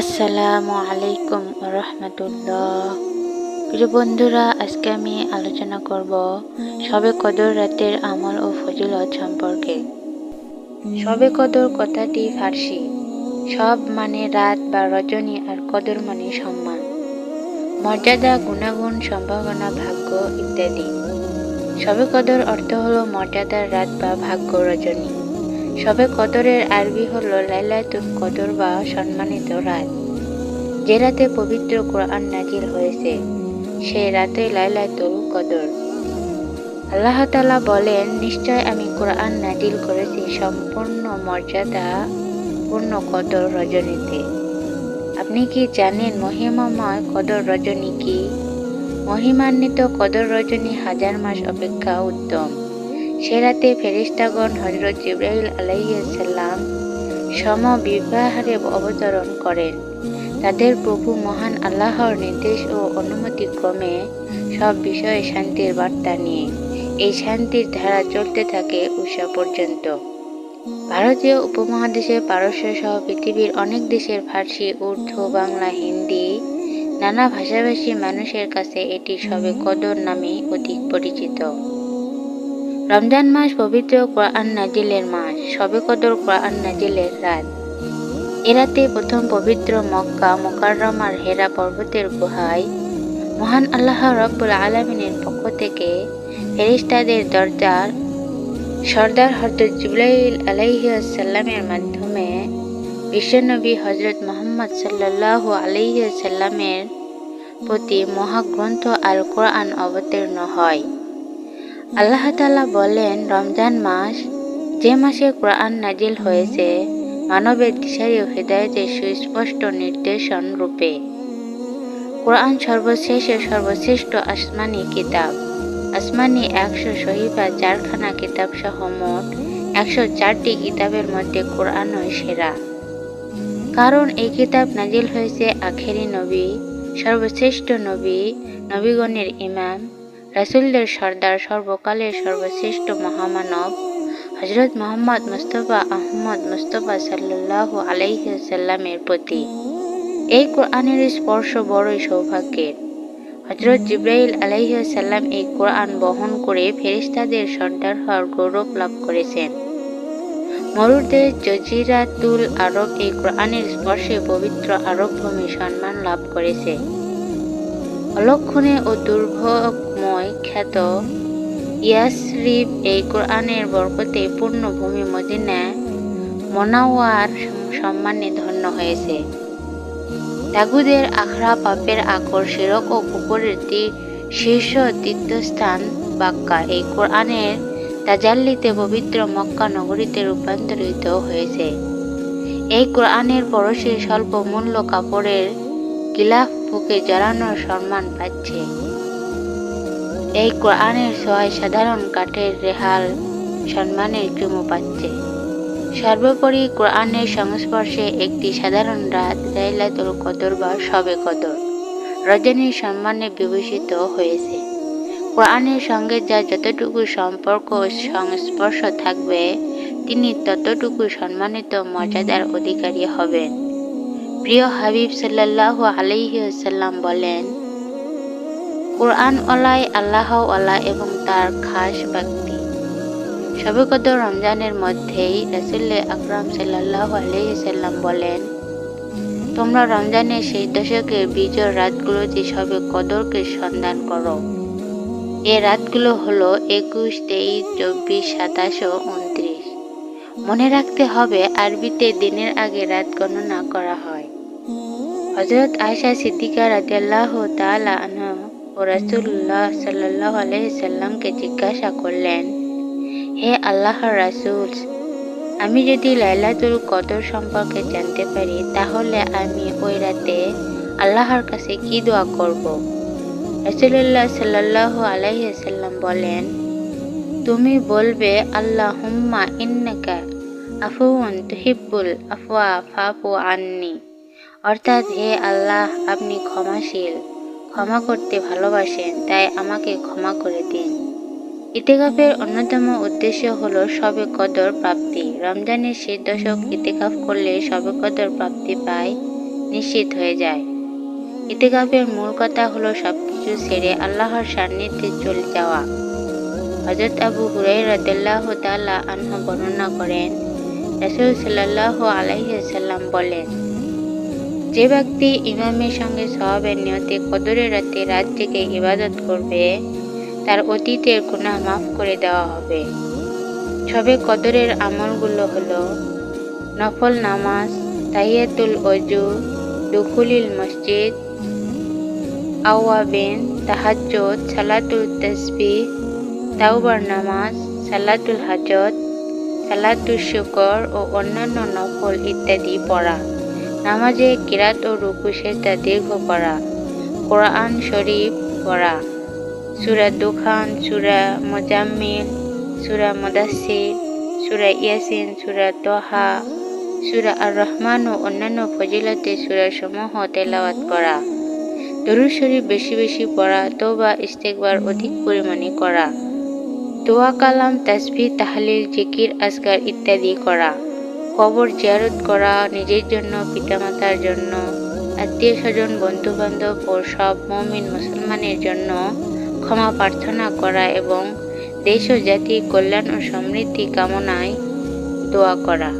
আসসালামু আলাইকুম রহমতুল্লাহ। প্রিয় বন্ধুরা, আজকে আমি আলোচনা করব সবে কদর রাতের আমল ও ফজিলত সম্পর্কে। সবে কদর কথাটি ফার্সি। সব মানে রাত বা রজনী আর কদর মানে সম্মান। মর্যাদা, গুণাগুণ, সম্ভাবনা, ভাগ্য ইত্যাদি। সবে কদর অর্থ হলো মর্যাদার রাত বা ভাগ্য রজনী। সবে কদরের আরবি হল লাইলাতুল কদর বা সম্মানিত রাত। যে রাতে পবিত্র কোরআন নাজিল হয়েছে, সে রাতে লাইলাতুল কদর। আল্লাহ তালা বলেন, নিশ্চয় আমি কোরআন নাজিল করেছি সম্পূর্ণ মর্যাদা, পূর্ণ কদর রজনীতে। আপনি কি জানেন মহিমাময় কদর রজনী কি? মহিমান্বিত কদর রজনী হাজার মাস অপেক্ষা উত্তম। সে রাতে ফেরিস্তাগণ হজরত জিব্রাহিল আলাইসাল্লাম সম বিবাহারে অবতরণ করেন। তাদের প্রভু মহান আল্লাহর নির্দেশ ও অনুমতি ক্রমে সব বিষয়ে শান্তির বার্তা নিয়ে এই শান্তির ধারা চলতে থাকে উষা পর্যন্ত। ভারতীয় উপমহাদেশের পারস্য সহ পৃথিবীর অনেক দেশের ফার্সি, উর্দু, বাংলা, হিন্দি নানা ভাষাভাষী মানুষের কাছে এটি সবে কদর নামে অধিক পরিচিত। রমজান মাস পবিত্র কোরআন নাজিলের মাস, সবে কদর কোরআন নাজিলের রাত। এরাতে প্রথম পবিত্র মক্কা, মোকাররমার হেরা পর্বতের গুহায় মহান আল্লাহ রব্বুল আলমিনের পক্ষ থেকে ফেরিস্তাদের দরজার সর্দার হরত জিবলাইল আলাইসাল্লামের মাধ্যমে বিশ্বনবী হজরত মোহাম্মদ সাল্লাহ আলাইসাল্লামের প্রতি মহাগ্রন্থ আল কোরআন অবতীর্ণ হয়। আল্লাহ তালা বলেন, রমজান মাস যে মাসে কোরআন নাজিল হয়েছে, মানবের দিশারি ও হৃদয়তের সুস্পষ্ট নির্দেশন রূপে। কোরআন সর্বশেষ ও সর্বশ্রেষ্ঠ আসমানি কিতাব। আসমানি একশো শহীফা চারখানা কিতাব সহ মোট একশো চারটি কিতাবের মধ্যে কোরআনই সেরা। কারণ এই কিতাব নাজিল হয়েছে আখেরি নবী, সর্বশ্রেষ্ঠ নবী, নবীগণের ইমাম রাসুলদের সর্দার, সর্বকালের সর্বশ্রেষ্ঠ মহামানব হজরত মোহাম্মদ মুস্তফা আহমদ মুস্তফা সাল্লাহ আলাইসাল্লামের প্রতি। এই কোরআনের স্পর্শ বড়ই সৌভাগ্যের। হজরত জিব্রাইল আলাইসাল্লাম এই কোরআন বহন করে ফেরিস্তাদের সর্দার হওয়ার গৌরব লাভ করেছেন। মরুদের জজিরাতুল আরব এই কোরআনের স্পর্শে পবিত্র আরব ভূমি সম্মান লাভ করেছে। অলক্ষণে ও দুর্ভোগময় খ্যাত ইয়াসরিব এই কোরআনের বরকতে পূর্ণ ভূমি মদিনা মনাওয়ার সম্মানে ধন্য হয়েছে। তাগুদের আখড়া পাপের আকর শিরক ও কুকুরের শীর্ষ তীর্থস্থান বাক্কা। এই কোরআনের তাজাল্লিতে পবিত্র মক্কা নগরীতে রূপান্তরিত হয়েছে। এই কোরআনের পরশে স্বল্প মূল্য কাপড়ের গিলাফ বুকে জড়ানোর সম্মান পাচ্ছে। এই কোরআনের সহায় সাধারণ কাঠের রেহাল সম্মানের চুমু পাচ্ছে। সর্বোপরি কোরআনের সংস্পর্শে একটি সাধারণ রাত লাইলাতুল কদর বা সবে কদর। রজনীর সম্মানে বিভূষিত হয়েছে। কোরআনের সঙ্গে যা যতটুকু সম্পর্ক সংস্পর্শ থাকবে, তিনি ততটুকু সম্মানিত মর্যাদার অধিকারী হবেন। প্রিয় হাবিব সাল্লাহ আলহিসাল্লাম বলেন কোরআন ওলাই আল্লাহ ওলা এবং তার খাস ব্যক্তি। সবে কত রমজানের মধ্যেই রাসুল্লে আকরাম সাল্লাহ আলহিসাল্লাম বলেন, তোমরা রমজানের সেই দশকের বিজয় রাতগুলোতে সবে কদরকে সন্ধান করো। এ রাতগুলো হলো একুশ, তেইশ, চব্বিশ, সাতাশ ও উনত্রিশ। মনে রাখতে হবে, আরবিতে দিনের আগে রাত গণনা করা হয়। হজরত আয়সা সিদ্দিকা রাজিয়াল্লাহ তালা ও রাসুল্লাহ সাল্লাহ আলহিসাল্লামকে জিজ্ঞাসা করলেন, হে আল্লাহর রাসুল, আমি যদি লাইলাতুল কদর সম্পর্কে জানতে পারি, তাহলে আমি ওই রাতে আল্লাহর কাছে কি দোয়া করব? রাসুল্লাহ সাল্লাহ আলাইসাল্লাম বলেন, তুমি বলবে আল্লাহ হুম্মা ইন্নাকা আফুন তুহিব্বুল আফওয়া ফাফু আননি। অর্থাৎ, হে আল্লাহ, আপনি ক্ষমাশীল। ক্ষমা করতে ভালোবাসেন, তাই আমাকে ক্ষমা করে দিন। ইতেকাফের অন্যতম উদ্দেশ্য হলো সবে কদর প্রাপ্তি। রমজানের শেষ দশক ইতেকাফ করলে সবে কদর প্রাপ্তি পায় নিশ্চিত হয়ে যায়। ইতিকাফের মূল কথা হলো সব কিছু ছেড়ে আল্লাহর সান্নিধ্যে চলে যাওয়া। হজরত আবু হুরাই রাদিল্লাহ তাল্লাহ আনহু বর্ণনা করেন, রাসুল সাল্লাহ আলাইসাল্লাম বলেন যে ব্যক্তি ইমামের সঙ্গে সহাবের নিয়তে কদরের রাতে রাত থেকে ইবাদত করবে, তার অতীতের গুনাহ মাফ করে দেওয়া হবে। সবে কদরের আমলগুলো হলো, নফল নামাজ, তাহিয়াতুল অজু দুখুলিল মসজিদ, আওয়াবিন, তাহাজ্জুদ, সালাতুল তসবিহ, তাওবার নামাজ, সালাতুল হাজত সালাতুল শুকর ও অন্যান্য নফল ইত্যাদি পড়া। নামাজে কিরাত ও রুকু সেজদা দীর্ঘ করা কোরআন শরীফ পড়া। সুরা দুখান, সুরা মোজাম্মিল, সুরা মুদাসির সুরা ইয়াসিন, সুরা তোহা, সুরা আর রহমান ও অন্যান্য ফজিলতে সুরাসমূহ তেলাওয়াত করা। দরুদ শরীফ বেশি বেশি পড়া তৌবা ইস্তেকবার অধিক পরিমাণে করা। দোয়া, কালাম তাসবি তাহলিল, জিকির আসগার ইত্যাদি করা। কবর জিয়ারত করা নিজের জন্য, পিতামাতার জন্য আত্মীয় স্বজন বন্ধুবান্ধব ও সব মমিন মুসলমানের জন্য ক্ষমা প্রার্থনা করা এবং দেশ ও জাতির কল্যাণ ও সমৃদ্ধি কামনায় দোয়া করা।